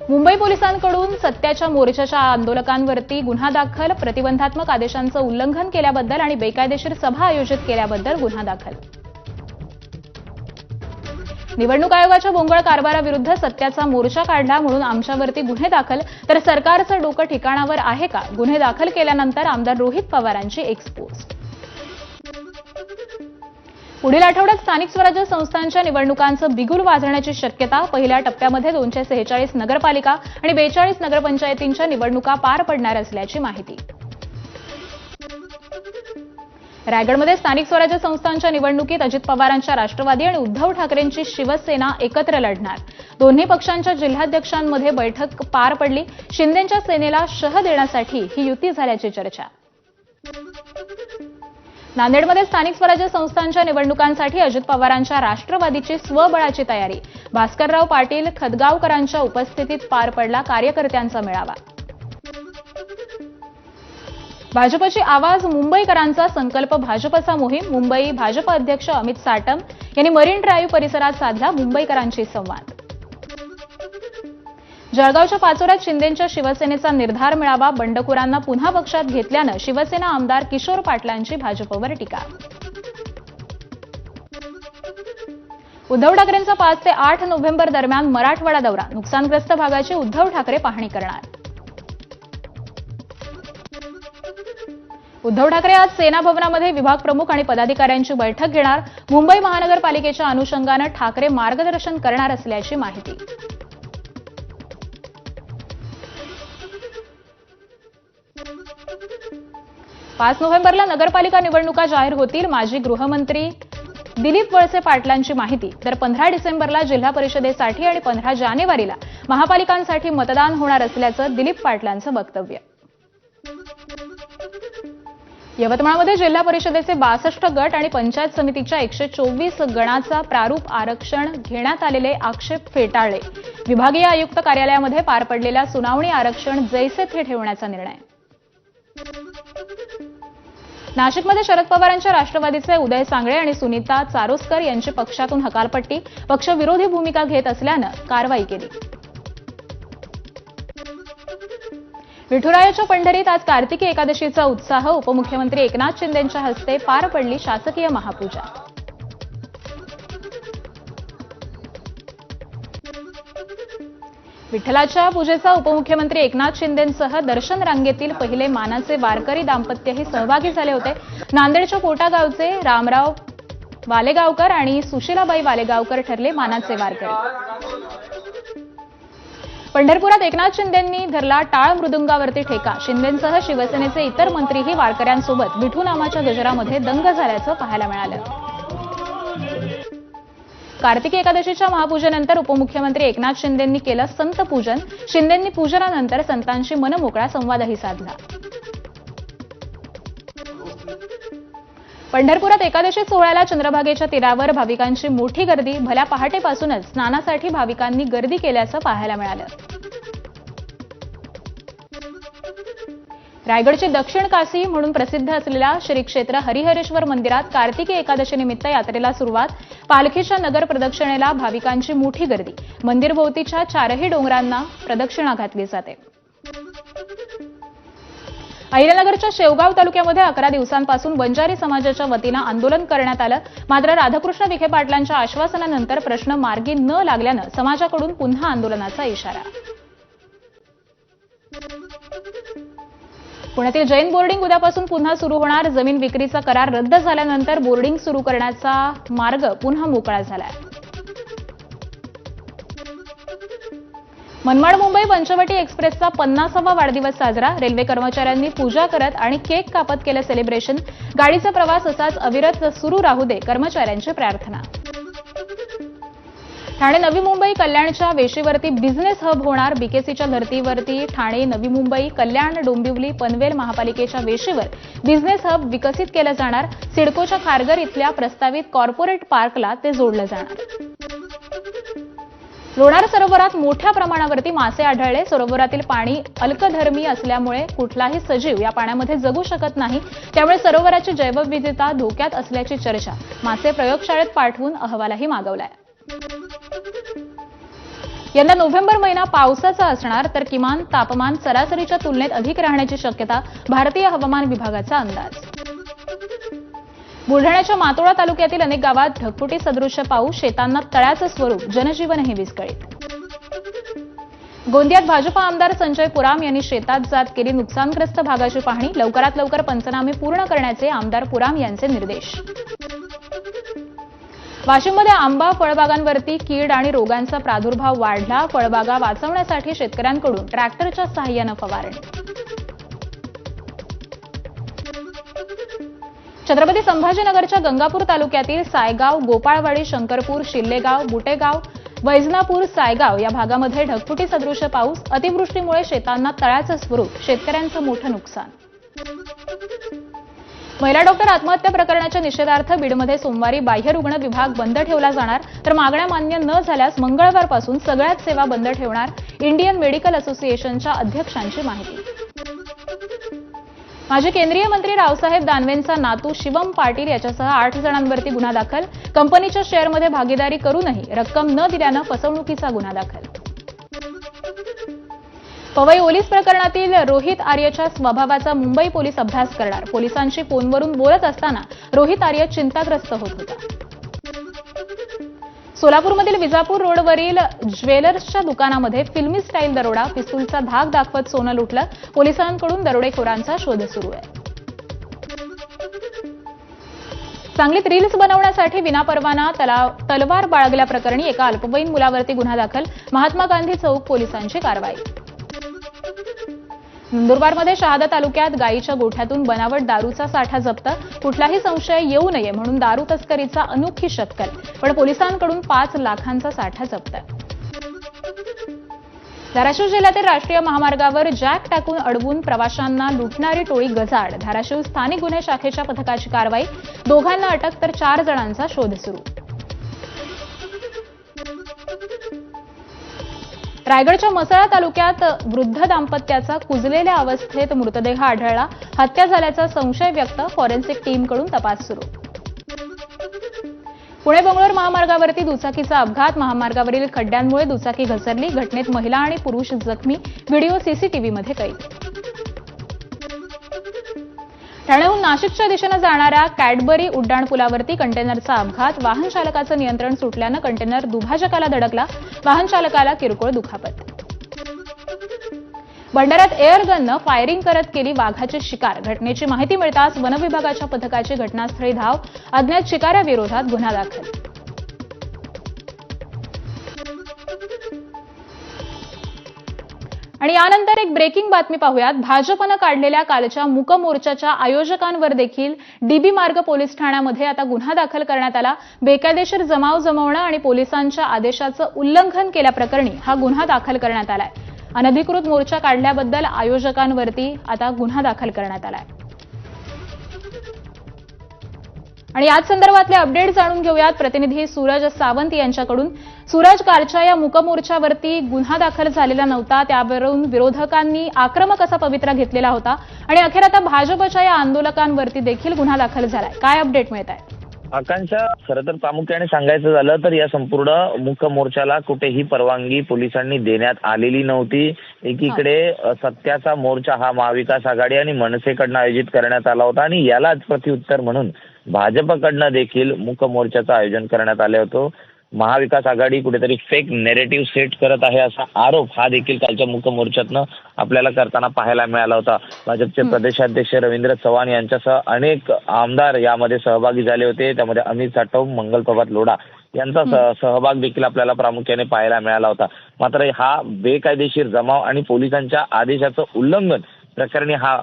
मुंबई पोलिसांकडून सत्याच्या मोर्चाच्या आंदोलकांवरती गुन्हा दाखल प्रतिबंधात्मक आदेशांचं उल्लंघन केल्याबद्दल आणि बेकायदेशीर सभा आयोजित केल्याबद्दल गुन्हा दाखल. निवडणूक आयोगाच्या बोंगळ कारभाराविरुद्ध सत्याचा मोर्चा काढला म्हणून आमच्यावरती गुन्हे दाखल तर सरकारचं डोकं ठिकाणावर आहे का? गुन्हे दाखल केल्यानंतर आमदार रोहित पवारांची एक्सपोस्ट पुढील आठवड्यात स्थानिक स्वराज्य संस्थांच्या निवडणुकांचं बिगुल वाजण्याची शक्यता पहिल्या टप्प्यामध्ये दोनशे सेहेचाळीस नगरपालिका आणि बेचाळीस नगरपंचायतींच्या निवडणुका पार पडणार असल्याची माहिती. रायगडमध्ये स्थानिक स्वराज्य संस्थांच्या निवडणुकीत अजित पवारांच्या राष्ट्रवादी आणि उद्धव ठाकरेंची शिवसेना एकत्र लढणार. दोन्ही पक्षांच्या जिल्हाध्यक्षांमध्ये बैठक पार पडली. शिंदेच्या सेनेला शह देण्यासाठी ही युती झाल्याची चर्चा. नांदेडमध्ये स्थानिक स्वराज्य संस्थांच्या निवडणुकांसाठी अजित पवारांच्या राष्ट्रवादीची स्वबळाची तयारी. भास्करराव पाटील खदगावकरांच्या उपस्थितीत पार पडला कार्यकर्त्यांचा मेळावा. भाजपची आवाज मुंबईकरांचा संकल्प भाजपचा मोहीम मुंबई भाजप अध्यक्ष अमित साटम यांनी मरीन ड्राईव्ह परिसरात साधला मुंबईकरांशी संवाद. जळगावच्या पाचोऱ्यात शिंदेंच्या शिवसेनेचा निर्धार मिळावा बंडखोरांना पुन्हा पक्षात घेतल्यानं शिवसेना आमदार किशोर पाटलांची भाजपवर टीका. उद्धव ठाकरेंचा पाच ते आठ नोव्हेंबर दरम्यान मराठवाडा दौरा. नुकसानग्रस्त भागाची उद्धव ठाकरे पाहणी करणार. उद्धव ठाकरे आज सेना भवनामध्ये विभाग प्रमुख आणि पदाधिकाऱ्यांची बैठक घेणार. मुंबई महानगरपालिकेच्या अनुषंगानं ठाकरे मार्गदर्शन करणार असल्याची माहिती. पाच नोव्हेंबरला नगरपालिका निवडणुका जाहीर होतील. माजी गृहमंत्री दिलीप वळसे पाटलांची माहिती. तर पंधरा डिसेंबरला जिल्हा परिषदेसाठी आणि पंधरा जानेवारीला महापालिकांसाठी मतदान होणार असल्याचं दिलीप पाटलांचं वक्तव्य. यवतमाळमध्ये जिल्हा परिषदेचे बासष्ट गट आणि पंचायत समितीच्या एकशे चोवीस गणाचा प्रारूप आरक्षण घेण्यात आलेले आक्षेप फेटाळले. विभागीय आयुक्त कार्यालयामध्ये पार पडलेल्या सुनावणी आरक्षण जैसे थे ठेवण्याचा निर्णय. नाशिकमध्ये शरद पवारांच्या राष्ट्रवादीचे उदय सांगळे आणि सुनीता चारोस्कर यांची पक्षातून हकालपट्टी पक्षविरोधी भूमिका घेत असल्यानं कारवाई केली. विठुरायाच्या पंढरीत आज कार्तिकी एकादशीचा उत्साह उपमुख्यमंत्री एकनाथ शिंदेंच्या हस्ते पार पडली शासकीय महापूजा. विठ्ठलाच्या पूजेचा उपमुख्यमंत्री एकनाथ शिंदेंसह दर्शन रांगेतील पहिले मानाचे वारकरी दाम्पत्यही सहभागी झाले होते. नांदेडच्या कोटा गावचे रामराव वालेगावकर आणि सुशीलाबाई वालेगावकर ठरले मानाचे वारकरी. पंढरपुरात एकनाथ शिंदेंनी धरला टाळ मृदुंगावरती ठेका. शिंदेंसह शिवसेनेचे इतर मंत्रीही वारकऱ्यांसोबत विठू नामाच्या गजरामध्ये दंग झाल्याचं पाहायला मिळालं. कार्तिकी एकादशीच्या महापूजेनंतर उपमुख्यमंत्री एकनाथ शिंदेंनी केलं संत पूजन. शिंदेंनी पूजनानंतर संतांशी मनमोकळा संवादही साधला. पंढरपुरात एकादशी सोहळ्याला चंद्रभागेच्या तीरावर भाविकांची मोठी गर्दी. भल्या पहाटेपासूनच स्नानासाठी भाविकांनी गर्दी केल्याचं पाहायला मिळालं. रायगडची दक्षिण काशी म्हणून प्रसिद्ध असलेल्या श्री क्षेत्र हरिहरेश्वर मंदिरात कार्तिकी एकादशीनिमित्त यात्रेला सुरुवात. पालखीच्या नगर प्रदक्षिणेला भाविकांची मोठी गर्दी. मंदिरभोवतीच्या चारही डोंगरांना प्रदक्षिणा घातली जाते. अहिल्यानगरच्या शेवगाव तालुक्यामध्ये अकरा दिवसांपासून बंजारी समाजाच्या वतीनं आंदोलन करण्यात आलं. मात्र राधाकृष्ण विखे पाटलांच्या आश्वासनानंतर प्रश्न मार्गी न लागल्यानं समाजाकडून पुन्हा आंदोलनाचा इशारा. पुण्यातील जैन बोर्डिंग उद्यापासून पुन्हा सुरू होणार. जमीन विक्रीचा करार रद्द झाल्यानंतर बोर्डिंग सुरू करण्याचा मार्ग पुन्हा मोकळा झालाय. मनमाड मुंबई पंचवटी एक्सप्रेसचा पन्नासावा वाढदिवस साजरा. रेल्वे कर्मचाऱ्यांनी पूजा करत आणि केक कापत केलं सेलिब्रेशन गाडीचा प्रवास असाच अविरत सुरू राहू दे कर्मचाऱ्यांची प्रार्थना. ठाणे नवी मुंबई कल्याणच्या वेशीवरती बिझनेस हब होणार. बीकेसीच्या धर्तीवरती ठाणे नवी मुंबई कल्याण डोंबिवली पनवेल महापालिकेच्या वेशीवर बिझनेस हब विकसित केलं जाणार. सिडकोच्या खारगर इथल्या प्रस्तावित कॉर्पोरेट पार्कला ते जोडलं जाणार. लोणार सरोवरात मोठ्या प्रमाणावरती मासे आढळले. सरोवरातील पाणी अल्कधर्मी असल्यामुळे कुठलाही सजीव या पाण्यामध्ये जगू शकत नाही. त्यामुळे सरोवराची जैवविविधता धोक्यात असल्याची चर्चा मासे प्रयोगशाळेत पाठवून अहवालही मागवलाय. यंदा नोव्हेंबर महिना पावसाचा असणार तर किमान तापमान सरासरीच्या तुलनेत अधिक राहण्याची शक्यता भारतीय हवामान विभागाचा अंदाज. बुलढाण्याच्या मातोळा तालुक्यातील अनेक गावात ढगफुटी सदृश्य पाऊस शेतांना तळ्याचं स्वरूप जनजीवनही विस्कळीत. गोंदियात भाजपा आमदार संजय पुराम यांनी शेतात जात केली नुकसानग्रस्त भागाची पाहणी. लवकरात लवकर पंचनामे पूर्ण करण्याचे आमदार पुराम यांचे निर्देश. वाशिममध्ये आंबा फळबागांवरती कीड आणि रोगांचा प्रादुर्भाव वाढला. फळबागा वाचवण्यासाठी शेतकऱ्यांकडून ट्रॅक्टरच्या सहाय्यानं फवारणी. छत्रपती संभाजीनगरच्या गंगापूर तालुक्यातील सायगाव गोपाळवाडी शंकरपूर शिल्लेगाव बुटेगाव वैजनापूर सायगाव या भागामध्ये ढगफुटी सदृश पाऊस अतिवृष्टीमुळे शेतांना तळ्याचं स्वरूप शेतकऱ्यांचं मोठं नुकसान. महिला डॉक्टर आत्महत्या प्रकरणाच्या निषेधार्थ बीडमध्ये सोमवारी बाह्य रुग्ण विभाग बंद ठेवला जाणार. तर मागण्या मान्य न झाल्यास मंगळवारपासून सगळ्याच सेवा बंद ठेवणार इंडियन मेडिकल असोसिएशनच्या अध्यक्षांची माहिती. माजी केंद्रीय मंत्री रावसाहेब दानवेंचा नातू शिवम पाटील याच्यासह आठ जणांवरती गुन्हा दाखल. कंपनीच्या शेअरमध्ये भागीदारी करूनही रक्कम न दिल्यानं फसवणुकीचा गुन्हा दाखल. पवई ओलीस प्रकरणातील रोहित आर्यच्या स्वभावाचा मुंबई पोलीस अभ्यास करणार. पोलिसांशी फोनवरून बोलत असताना रोहित आर्य चिंताग्रस्त होत होता. सोलापूरमधील विजापूर रोडवरील ज्वेलर्सच्या दुकानामध्ये फिल्मी स्टाईल दरोडा पिस्तूलचा धाक दाखवत सोनं लुटलं पोलिसांकडून दरोडेखोरांचा शोध सुरू आहे. सांगलीत रील्स बनवण्यासाठी विनापरवाना तलवार बाळगल्याप्रकरणी एका अल्पवयीन मुलावरती गुन्हा दाखल महात्मा गांधी चौक पोलिसांची कारवाई. नंदुरबारमध्ये शहादा तालुक्यात गायीच्या गोठ्यातून बनावट दारूचा साठा जप्त. कुठलाही संशय येऊ नये म्हणून दारू तस्करीचा अनोखी शक्कल पण पोलिसांकडून पाच लाखांचा साठा जप्त. धाराशिव जिल्ह्यातील राष्ट्रीय महामार्गावर जॅक टाकून अडवून प्रवाशांना लुटणारी टोळी गजाड धाराशिव स्थानिक गुन्हे शाखेच्या पथकाची कारवाई. दोघांना अटक तर चार जणांचा शोध सुरू. रायगडच्या मसळा तालुक्यात वृद्ध दाम्पत्याचा कुजलेल्या अवस्थेत मृतदेह आढळला. हत्या झाल्याचा संशय व्यक्त फॉरेन्सिक टीमकडून तपास सुरू. पुणे बंगळूर महामार्गावरती दुचाकीचा अपघात. महामार्गावरील खड्ड्यांमुळे दुचाकी घसरली. घटनेत महिला आणि पुरुष जखमी. व्हिडिओ सीसीटीव्हीमध्ये कैद. ठाण्याहून नाशिकच्या दिशेनं जाणाऱ्या कॅडबरी उड्डाणपुलावरती कंटेनरचा अपघात. वाहन चालकाचं नियंत्रण सुटल्यानं कंटेनर दुभाजकाला धडकला. वाहन चालकाला किरकोळ दुखापत. भंडाऱ्यात एअरगननं फायरिंग करत केली वाघाची शिकार. घटनेची माहिती मिळताच वनविभागाच्या पथकाची घटनास्थळी धाव. अज्ञात शिकाऱ्याविरोधात गुन्हा दाखल. आणि यानंतर एक ब्रेकिंग बातमी पाहूयात. भाजपनं काढलेल्या कालच्या मूक मोर्चाच्या आयोजकांवर देखील डीबी मार्ग पोलीस ठाण्यामध्ये आता गुन्हा दाखल करण्यात आला. बेकायदेशीर जमाव जमवणं आणि पोलिसांच्या आदेशाचं उल्लंघन केल्याप्रकरणी हा गुन्हा दाखल करण्यात आलाय. अनधिकृत मोर्चा काढल्याबद्दल आयोजकांवरती आता गुन्हा दाखल करण्यात आलाय. आणि याच संदर्भातले अपडेट जाणून घेऊयात. प्रतिनिधी सूरज सावंत यांच्याकडून. सूरज कारच्या या मुकमोर्चावरती गुन्हा दाखल झालेला नव्हता. त्यावरून विरोधकांनी आक्रमक असा पवित्रा घेतलेला होता. आणि अखेर आता भाजपच्या या आंदोलकांवरती देखील गुन्हा दाखल झालाय. काय अपडेट मिळत आहे? आकांक्षा खरं तर प्रामुख्याने सांगायचं झालं तर या संपूर्ण मुक मोर्चाला कुठेही परवानगी पोलिसांनी देण्यात आलेली नव्हती. एकीकडे सत्याचा मोर्चा हा महाविकास आघाडी आणि मनसेकडनं आयोजित करण्यात आला होता आणि यालाच प्रत्युत्तर म्हणून भाजपकडनं देखील मुक मोर्चाचं आयोजन करण्यात आलं होतं. महाविकास आघाडी कुठेतरी फेक नेरेटिव्ह सेट करत आहे असा आरोप हा देखील कालच्या मुक मोर्चातनं आपल्याला करताना पाहायला मिळाला होता. भाजपचे प्रदेशाध्यक्ष रवींद्र चव्हाण यांच्यासह अनेक आमदार यामध्ये सहभागी झाले होते. त्यामध्ये अमित साटव मंगल प्रभात लोढा यांचा सहभाग देखील आपल्याला प्रामुख्याने पाहायला मिळाला होता. मात्र हा बेकायदेशीर जमाव आणि पोलिसांच्या आदेशाचं उल्लंघन प्रकरणी हा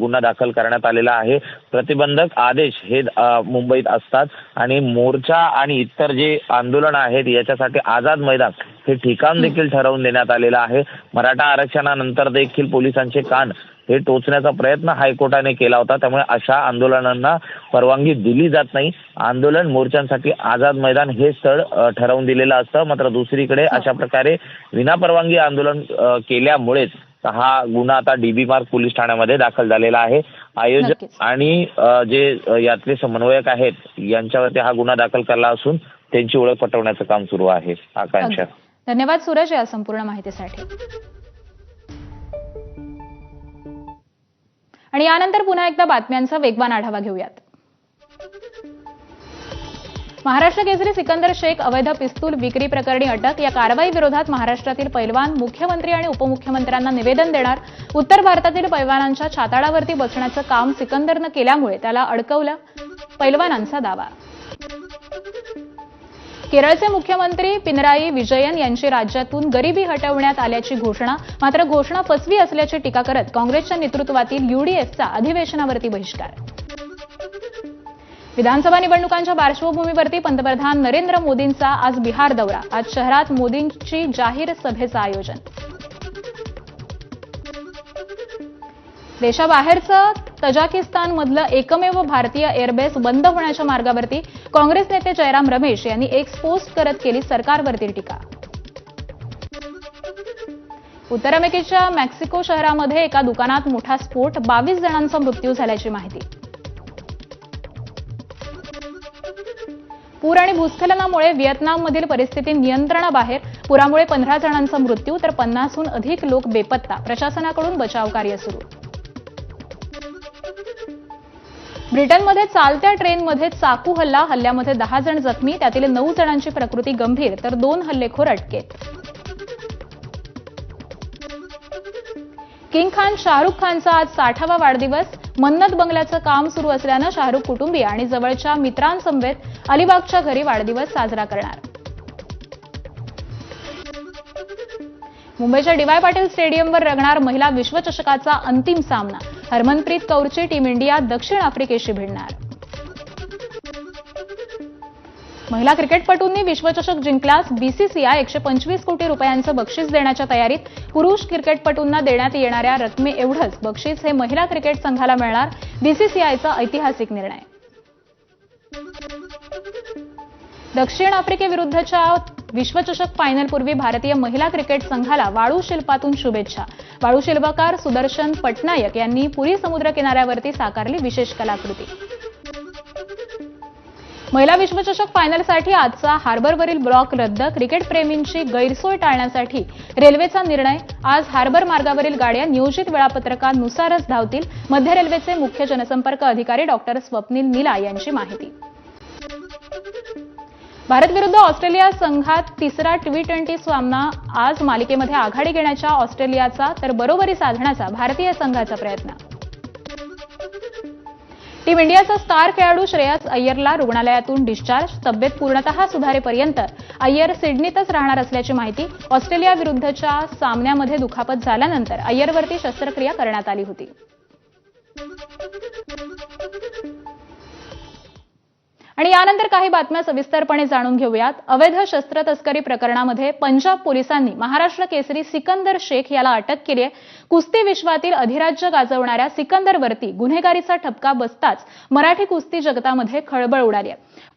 गुन्हा दाखल करण्यात आलेला आहे. प्रतिबंधक आदेश हे मुंबईत असतात. आणि मोर्चा आणि इतर जे आंदोलन आहेत याच्यासाठी आझाद मैदान हे ठिकाण देखील ठरवून देण्यात आलेलं आहे. मराठा आरक्षणानंतर देखील पोलिसांचे कान हे टोचण्याचा प्रयत्न हायकोर्टाने केला होता. त्यामुळे अशा आंदोलनांना परवानगी दिली जात नाही. आंदोलन मोर्चांसाठी आझाद मैदान हे स्थळ ठरवून दिलेलं असतं. मात्र दुसरीकडे अशा प्रकारे विनापरवानगी आंदोलन केल्यामुळेच हा गुन्हा आता डीबी मार्ग पोलीस ठाण्यामध्ये दाखल झालेला आहे. आयोजक. आणि जे यातले समन्वयक आहेत यांच्यावरती हा गुन्हा दाखल केला असून त्यांची ओळख पटवण्याचं काम सुरू आहे. आकांक्षा. धन्यवाद सूरज या संपूर्ण माहितीसाठी. आणि यानंतर पुन्हा एकदा बातम्यांचा वेगवान आढावा घेऊयात. महाराष्ट्र केसरी सिकंदर शेख अवैध पिस्तूल विक्री प्रकरणी अटक या कारवाई विरोधात महाराष्ट्रातील पैलवान मुख्यमंत्री आणि उपमुख्यमंत्र्यांना निवेदन देणार उत्तर भारतातील पैलवानांच्या छाताडावरती बसण्याचं काम सिकंदरनं केल्यामुळे त्याला अडकवलं पैलवानांचा दावा. केरळचे मुख्यमंत्री पिनराई विजयन यांची राज्यातून गरिबी हटवण्यात आल्याची घोषणा मात्र घोषणा फसवी असल्याची टीका करत काँग्रेसच्या नेतृत्वातील युडीएफचा अधिवेशनावरती बहिष्कार. विधानसभा निवडणुकांच्या पार्श्वभूमीवरती पंतप्रधान नरेंद्र मोदींचा आज बिहार दौरा. आज शहरात मोदींची जाहीर सभेचं आयोजन. देशाबाहेरचं तजाकिस्तानमधलं एकमेव भारतीय एअरबेस बंद होण्याच्या मार्गावरती काँग्रेस नेते जयराम रमेश यांनी एक पोस्ट करत केली सरकारवरती टीका. उत्तर अमेरिकेच्या मेक्सिको शहरामध्ये एका दुकानात मोठा स्फोट बावीस जणांचा मृत्यू झाल्याची माहिती. पूर आणि भूस्खलनामुळे व्हिएतनाममधील परिस्थिती नियंत्रणाबाहेर पुरामुळे पंधरा जणांचा मृत्यू तर पन्नासहून अधिक लोक बेपत्ता. प्रशासनाकडून बचाव कार्य सुरू. ब्रिटनमध्ये चालत्या ट्रेनमध्ये चाकू हल्ला हल्ल्यामध्ये दहा जण जखमी त्यातील नऊ जणांची प्रकृती गंभीर तर दोन हल्लेखोर अटकेत. किंग खान शाहरुख खानचा आज साठावा वाढदिवस. मन्नत बंगल्याचं काम सुरू असल्यानं शाहरुख कुटुंबीय आणि जवळच्या मित्रांसमवेत अलिबागच्या घरी वाढदिवस साजरा करणार. मुंबईच्या डीवाय पाटील स्टेडियमवर रंगणार महिला विश्वचषकाचा अंतिम सामना. हरमनप्रीत कौरची टीम इंडिया दक्षिण आफ्रिकेशी भिडणार. महिला क्रिकेटपटूंनी विश्वचषक जिंकल्यास बीसीसीआय एकशे पंचवीस कोटी रुपयांचं बक्षीस देण्याच्या तयारीत पुरुष क्रिकेटपटूंना देण्यात येणाऱ्या रकमेएवढंच बक्षीस हे महिला क्रिकेट संघाला मिळणार बीसीसीआयचा ऐतिहासिक निर्णय. दक्षिण आफ्रिकेविरुद्धच्या विश्वचषक फायनलपूर्वी भारतीय महिला क्रिकेट संघाला वाळू शिल्पातून शुभेच्छा. वाळू शिल्पकार सुदर्शन पटनायक यांनी पुरी समुद्र किनाऱ्यावरती साकारली विशेष कलाकृती. महिला विश्वचषक फायनलसाठी आजचा हार्बरवरील ब्लॉक रद्द. क्रिकेटप्रेमींची गैरसोय टाळण्यासाठी रेल्वेचा निर्णय. आज हार्बर मार्गावरील गाड्या नियोजित वेळापत्रकानुसारच धावतील. मध्य रेल्वेचे मुख्य जनसंपर्क अधिकारी डॉक्टर स्वप्नील निला यांची माहिती. भारत विरुद्ध ऑस्ट्रेलिया संघात तिसरा टी ट्वेंटी सामना आज मालिकेमध्ये आघाडी घेण्याच्या ऑस्ट्रेलियाचा तर बरोबरी साधण्याचा भारतीय संघाचा प्रयत्न. टीम इंडियाचा स्टार खेळाडू श्रेयस अय्यरला रुग्णालयातून डिस्चार्ज तब्येत पूर्णतः सुधारेपर्यंत अय्यर सिडनीतच राहणार असल्याची माहिती ऑस्ट्रेलियाविरुद्धच्या सामन्यामध्ये दुखापत झाल्यानंतर अय्यरवरती शस्त्रक्रिया करण्यात आली होती. आणि यानंतर काही बातम्या सविस्तरपणे जाणून घेऊयात. अवैध शस्त्र तस्करी प्रकरणामध्ये पंजाब पोलिसांनी महाराष्ट्र केसरी सिकंदर शेख याला अटक केली आहे. कुस्ती विश्वातील अधिराज्य गाजवणाऱ्या सिकंदरवरती गुन्हेगारीचा ठपका बसताच मराठी कुस्ती जगतामध्ये खळबळ उडाली आहे.